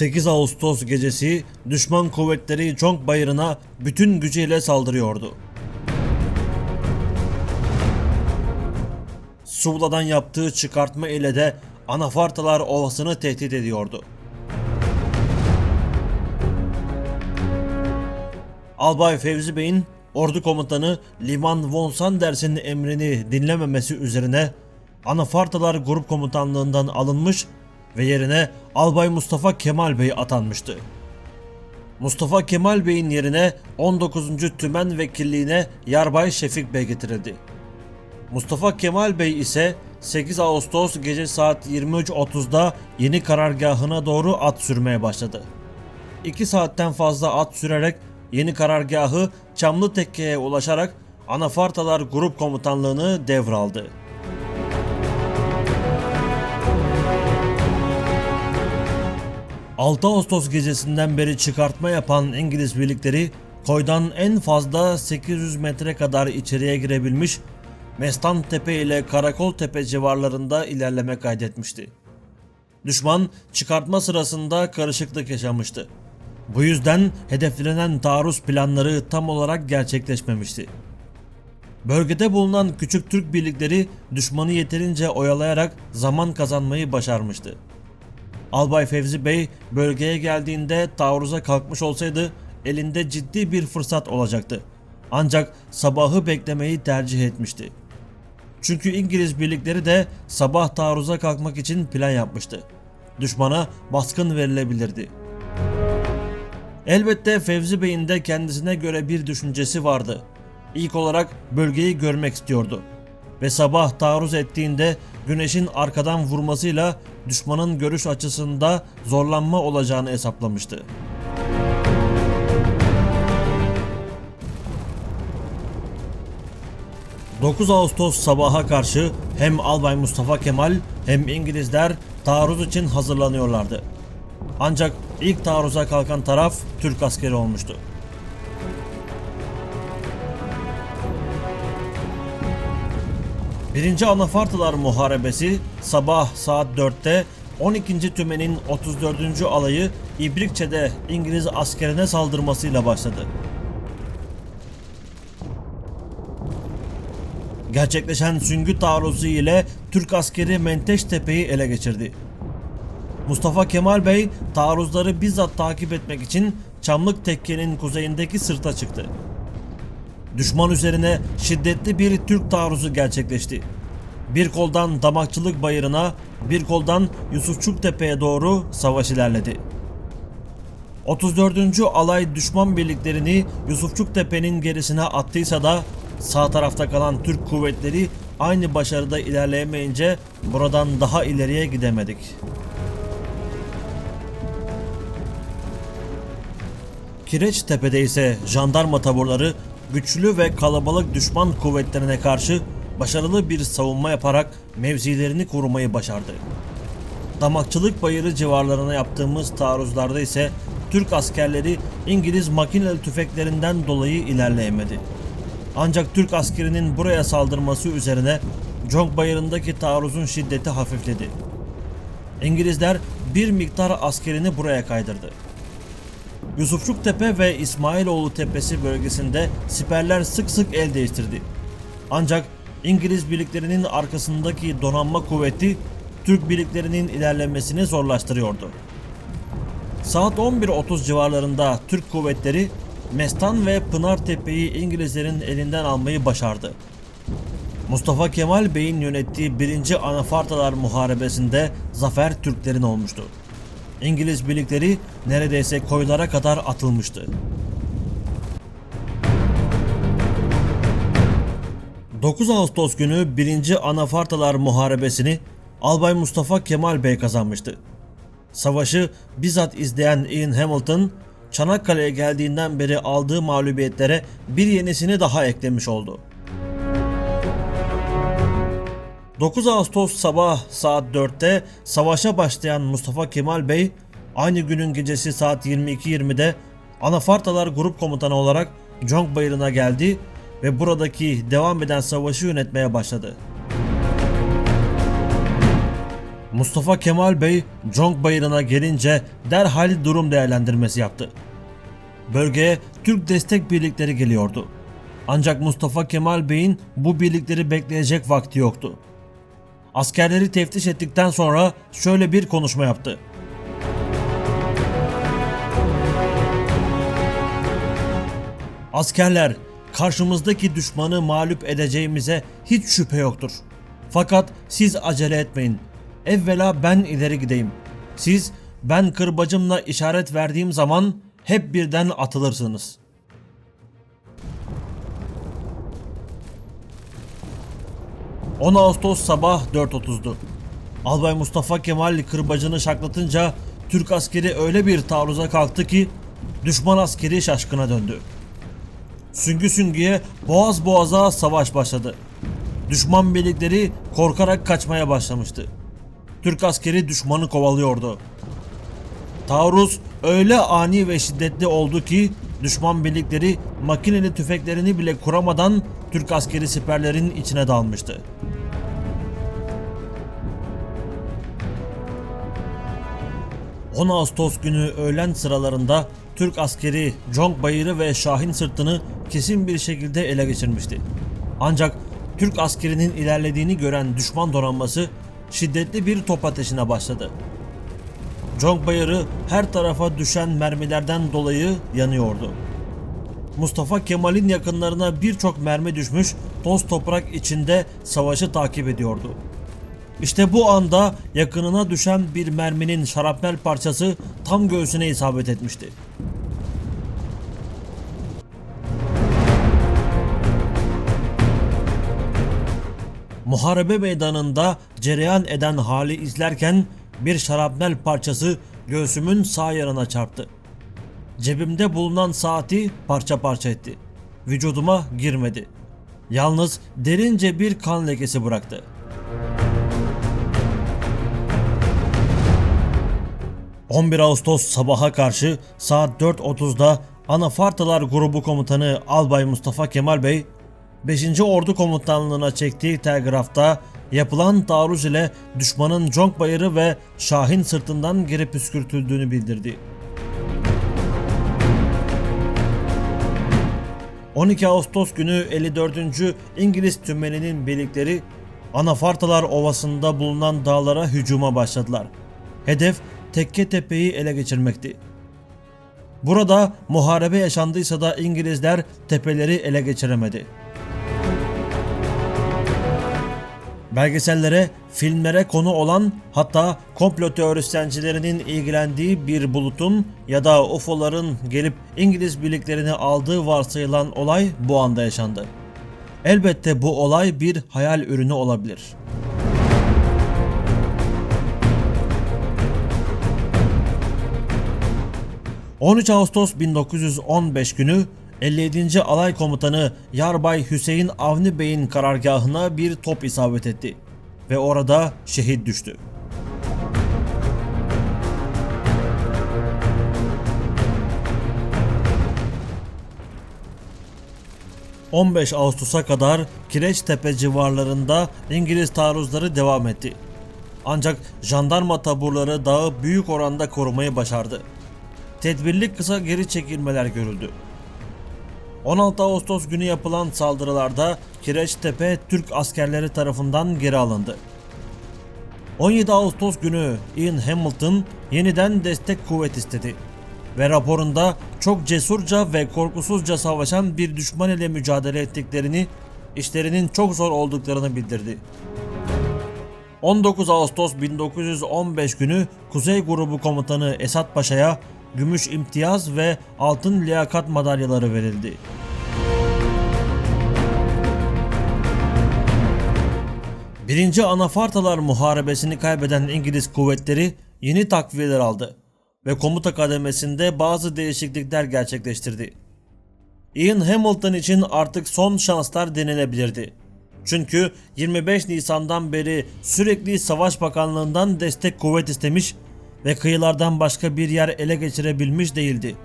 8 Ağustos gecesi düşman kuvvetleri Conk Bayırı'na bütün gücüyle saldırıyordu. Suvla'dan yaptığı çıkartma ile de Anafartalar Ovası'nı tehdit ediyordu. Albay Fevzi Bey'in ordu komutanı Liman von Sanders'in emrini dinlememesi üzerine Anafartalar Grup Komutanlığından alınmış ve yerine Albay Mustafa Kemal Bey atanmıştı. Mustafa Kemal Bey'in yerine 19. Tümen Vekilliğine Yarbay Şefik Bey getirildi. Mustafa Kemal Bey ise 8 Ağustos gece saat 23.30'da yeni karargahına doğru at sürmeye başladı. 2 saatten fazla at sürerek yeni karargahı Çamlı Tekke'ye ulaşarak Anafartalar Grup Komutanlığını devraldı. ...6 Ağustos gecesinden beri çıkartma yapan İngiliz birlikleri... ...koydan en fazla 800 metre kadar içeriye girebilmiş... ...Mestan Tepe ile Karakol Tepe civarlarında ilerleme kaydetmişti. Düşman çıkartma sırasında karışıklık yaşamıştı. Bu yüzden hedeflenen taarruz planları tam olarak gerçekleşmemişti. Bölgede bulunan küçük Türk birlikleri düşmanı yeterince oyalayarak zaman kazanmayı başarmıştı. Albay Fevzi Bey bölgeye geldiğinde taarruza kalkmış olsaydı elinde ciddi bir fırsat olacaktı. Ancak sabahı beklemeyi tercih etmişti. Çünkü İngiliz birlikleri de sabah taarruza kalkmak için plan yapmıştı. Düşmana baskın verilebilirdi. Elbette Fevzi Bey'in de kendisine göre bir düşüncesi vardı. İlk olarak bölgeyi görmek istiyordu. Ve sabah taarruz ettiğinde güneşin arkadan vurmasıyla düşmanın görüş açısında zorlanma olacağını hesaplamıştı. ...9 Ağustos sabaha karşı hem Albay Mustafa Kemal hem İngilizler taarruz için hazırlanıyorlardı. Ancak ilk taarruza kalkan taraf Türk askeri olmuştu. Birinci Anafartalar Muharebesi sabah saat 4'te 12. Tümen'in 34. alayı İbrikçe'de İngiliz askerine saldırmasıyla başladı. Gerçekleşen süngü taarruzu ile Türk askeri Menteş Tepe'yi ele geçirdi. Mustafa Kemal Bey taarruzları bizzat takip etmek için Çamlık Tekke'nin kuzeyindeki sırta çıktı. Düşman üzerine şiddetli bir Türk taarruzu gerçekleşti. Bir koldan Damakçılık Bayırı'na, bir koldan Yusufçuk Tepe'ye doğru savaş ilerledi. 34. alay düşman birliklerini Yusufçuk Tepe'nin gerisine attıysa da sağ tarafta kalan Türk kuvvetleri aynı başarıda ilerleyemeyince buradan daha ileriye gidemedik. Kireç Tepe'de ise jandarma taburları güçlü ve kalabalık düşman kuvvetlerine karşı başarılı bir savunma yaparak mevzilerini korumayı başardı. Damakçılık Bayırı civarlarına yaptığımız taarruzlarda ise Türk askerleri İngiliz makineli tüfeklerinden dolayı ilerleyemedi. Ancak Türk askerinin buraya saldırması üzerine Conk Bayırı'ndaki taarruzun şiddeti hafifledi. İngilizler bir miktar askerini buraya kaydırdı. Yusufçuk Tepe ve İsmailoğlu Tepesi bölgesinde siperler sık sık el değiştirdi. Ancak İngiliz birliklerinin arkasındaki donanma kuvveti Türk birliklerinin ilerlemesini zorlaştırıyordu. Saat 11.30 civarlarında Türk kuvvetleri Mestan ve Pınar Tepe'yi İngilizlerin elinden almayı başardı. Mustafa Kemal Bey'in yönettiği 1. Anafartalar Muharebesi'nde zafer Türklerin olmuştu. İngiliz birlikleri neredeyse koylara kadar atılmıştı. 9 Ağustos günü 1. Anafartalar Muharebesi'ni Albay Mustafa Kemal Bey kazanmıştı. Savaşı bizzat izleyen Ian Hamilton, Çanakkale'ye geldiğinden beri aldığı mağlubiyetlere bir yenisini daha eklemiş oldu. 9 Ağustos sabah saat 4'te savaşa başlayan Mustafa Kemal Bey aynı günün gecesi saat 22.20'de Anafartalar Grup Komutanı olarak Conk Bayırı'na geldi ve buradaki devam eden savaşı yönetmeye başladı. Mustafa Kemal Bey Conk Bayırı'na gelince derhal durum değerlendirmesi yaptı. Bölgeye Türk destek birlikleri geliyordu. Ancak Mustafa Kemal Bey'in bu birlikleri bekleyecek vakti yoktu. Askerleri teftiş ettikten sonra şöyle bir konuşma yaptı. Askerler, karşımızdaki düşmanı mağlup edeceğimize hiç şüphe yoktur. Fakat siz acele etmeyin. Evvela ben ileri gideyim. Siz ben kırbacımla işaret verdiğim zaman hep birden atılırsınız. ...10 Ağustos sabah 4.30'du. Albay Mustafa Kemal kırbacını şaklatınca... ...Türk askeri öyle bir taarruza kalktı ki... ...düşman askeri şaşkına döndü. Süngü süngüye boğaz boğaza savaş başladı. Düşman birlikleri korkarak kaçmaya başlamıştı. Türk askeri düşmanı kovalıyordu. Taarruz öyle ani ve şiddetli oldu ki düşman birlikleri makineli tüfeklerini bile kuramadan Türk askeri siperlerin içine dalmıştı. ...10 Ağustos günü öğlen sıralarında Türk askeri Conk Bayırı ve Şahin Sırtı'nı kesin bir şekilde ele geçirmişti. Ancak Türk askerinin ilerlediğini gören düşman donanması şiddetli bir top ateşine başladı. Conk Bayırı her tarafa düşen mermilerden dolayı yanıyordu. Mustafa Kemal'in yakınlarına birçok mermi düşmüş, toz toprak içinde savaşı takip ediyordu. İşte bu anda yakınına düşen bir merminin şarapnel parçası tam göğsüne isabet etmişti. Muharebe meydanında cereyan eden hali izlerken bir şarapnel parçası göğsümün sağ yanına çarptı. Cebimde bulunan saati parça parça etti. Vücuduma girmedi. Yalnız derince bir kan lekesi bıraktı. ...11 Ağustos sabaha karşı saat 4.30'da Anafartalar Grubu Komutanı Albay Mustafa Kemal Bey 5. Ordu Komutanlığı'na çektiği telgrafta yapılan taarruz ile düşmanın Conk Bayırı ve Şahin sırtından geri püskürtüldüğünü bildirdi. 12 Ağustos günü 54. İngiliz tümeninin birlikleri Anafartalar Ovası'nda bulunan dağlara hücuma başladılar. Hedef Tekke Tepe'yi ele geçirmekti. Burada muharebe yaşandıysa da İngilizler tepeleri ele geçiremedi. Belgesellere, filmlere konu olan hatta komplo teorisyencilerinin ilgilendiği bir bulutun ya da UFO'ların gelip İngiliz birliklerini aldığı varsayılan olay bu anda yaşandı. Elbette bu olay bir hayal ürünü olabilir. ...13 Ağustos 1915 günü 57. Alay Komutanı Yarbay Hüseyin Avni Bey'in karargahına bir top isabet etti ve orada şehit düştü. ...15 Ağustos'a kadar Kireçtepe civarlarında İngiliz taarruzları devam etti. Ancak jandarma taburları dağı büyük oranda korumayı başardı. Tedbirli kısa geri çekilmeler görüldü. 16 Ağustos günü yapılan saldırılarda Kireçtepe Türk askerleri tarafından geri alındı. 17 Ağustos günü Ian Hamilton yeniden destek kuvvet istedi ve raporunda çok cesurca ve korkusuzca savaşan bir düşman ile mücadele ettiklerini, işlerinin çok zor olduklarını bildirdi. 19 Ağustos 1915 günü Kuzey Grubu Komutanı Esat Paşa'ya gümüş imtiyaz ve altın liyakat madalyaları verildi. Birinci Anafartalar Muharebesini kaybeden İngiliz kuvvetleri yeni takviyeler aldı ve komuta kademesinde bazı değişiklikler gerçekleştirdi. Ian Hamilton için artık son şanslar denilebilirdi. Çünkü 25 Nisan'dan beri sürekli Savaş Bakanlığı'ndan destek kuvvet istemiş ve kıyılardan başka bir yer ele geçirebilmiş değildi.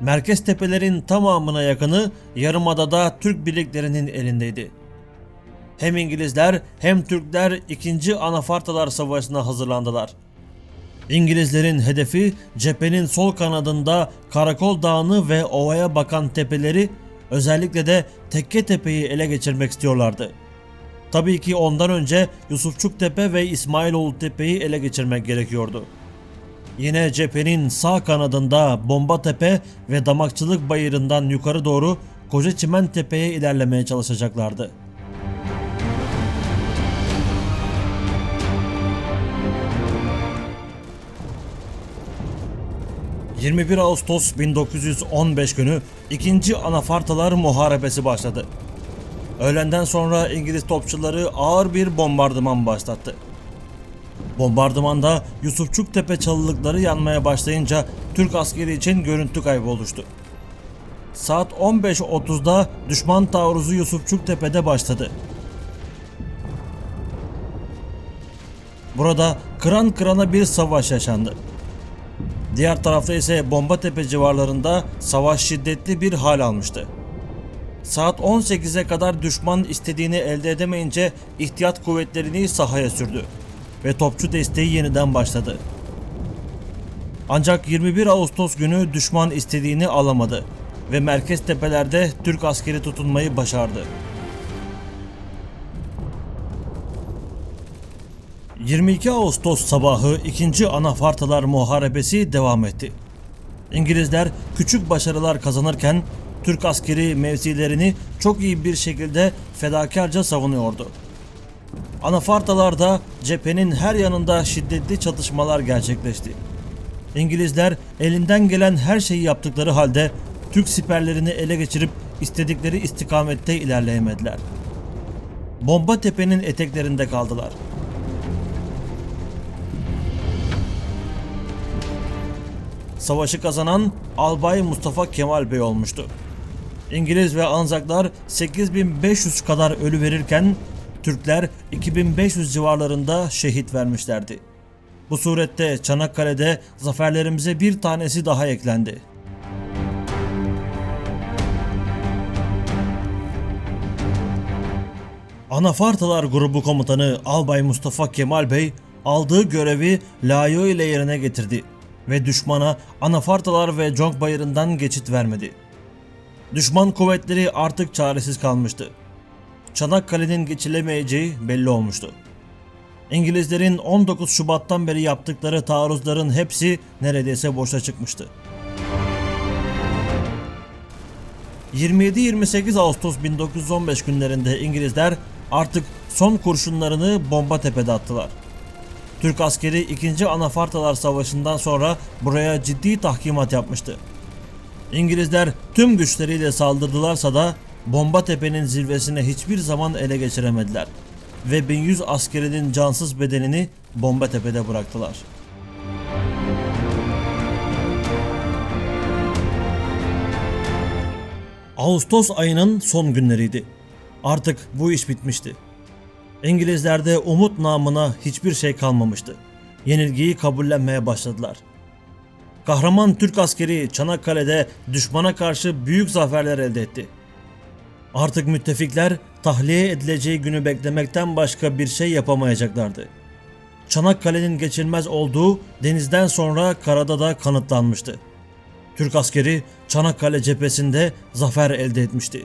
Merkez tepelerin tamamına yakını Yarımada'da Türk birliklerinin elindeydi. hem İngilizler hem Türkler 2. Anafartalar Savaşı'na hazırlandılar. İngilizlerin hedefi cephenin sol kanadında Karakol Dağı'nı ve ovaya bakan tepeleri özellikle de Tekke Tepe'yi ele geçirmek istiyorlardı. Tabii ki ondan önce Yusufçuk Tepe ve İsmailoğlu Tepe'yi ele geçirmek gerekiyordu. Yine cephenin sağ kanadında Bomba Tepe ve Damakçılık Bayırı'ndan yukarı doğru Koca Çimen Tepe'ye ilerlemeye çalışacaklardı. 21 Ağustos 1915 günü 2. Anafartalar Muharebesi başladı. Öğlenden sonra İngiliz topçuları ağır bir bombardıman başlattı. Bombardımanda Yusufçuk Tepe çalılıkları yanmaya başlayınca Türk askeri için görüntü kaybı oluştu. Saat 15.30'da düşman taarruzu Yusufçuk Tepe'de başladı. Burada kıran kırana bir savaş yaşandı. Diğer tarafta ise Bombatepe civarlarında savaş şiddetli bir hal almıştı. Saat 18'e kadar düşman istediğini elde edemeyince ihtiyat kuvvetlerini sahaya sürdü ve topçu desteği yeniden başladı. Ancak 21 Ağustos günü düşman istediğini alamadı ve merkez tepelerde Türk askeri tutunmayı başardı. 22 Ağustos sabahı 2. Anafartalar Muharebesi devam etti. İngilizler küçük başarılar kazanırken Türk askeri mevzilerini çok iyi bir şekilde fedakarca savunuyordu. Anafartalarda cephenin her yanında şiddetli çatışmalar gerçekleşti. İngilizler elinden gelen her şeyi yaptıkları halde Türk siperlerini ele geçirip istedikleri istikamette ilerleyemediler. Bomba tepenin eteklerinde kaldılar. Savaşı kazanan Albay Mustafa Kemal Bey olmuştu. İngiliz ve Anzaklar 8500 kadar ölü verirken Türkler 2500 civarlarında şehit vermişlerdi. Bu surette Çanakkale'de zaferlerimize bir tanesi daha eklendi. Anafartalar Grubu Komutanı Albay Mustafa Kemal Bey aldığı görevi layığıyla yerine getirdi ve düşmana Anafartalar ve Conk Bayırı'ndan geçit vermedi. Düşman kuvvetleri artık çaresiz kalmıştı. Çanakkale'nin geçilemeyeceği belli olmuştu. İngilizlerin 19 Şubat'tan beri yaptıkları taarruzların hepsi neredeyse boşa çıkmıştı. 27-28 Ağustos 1915 günlerinde İngilizler artık son kurşunlarını Bomba Tepe'de attılar. Türk askeri 2. Anafartalar Savaşı'ndan sonra buraya ciddi tahkimat yapmıştı. İngilizler tüm güçleriyle saldırdılarsa da Bomba Tepe'nin zirvesine hiçbir zaman ele geçiremediler ve 1100 askerinin cansız bedenini Bomba Tepe'de bıraktılar. Ağustos ayının son günleriydi. Artık bu iş bitmişti. İngilizlerde umut namına hiçbir şey kalmamıştı. Yenilgiyi kabullenmeye başladılar. Kahraman Türk askeri Çanakkale'de düşmana karşı büyük zaferler elde etti. Artık müttefikler tahliye edileceği günü beklemekten başka bir şey yapamayacaklardı. Çanakkale'nin geçilmez olduğu denizden sonra karada da kanıtlanmıştı. Türk askeri Çanakkale cephesinde zafer elde etmişti.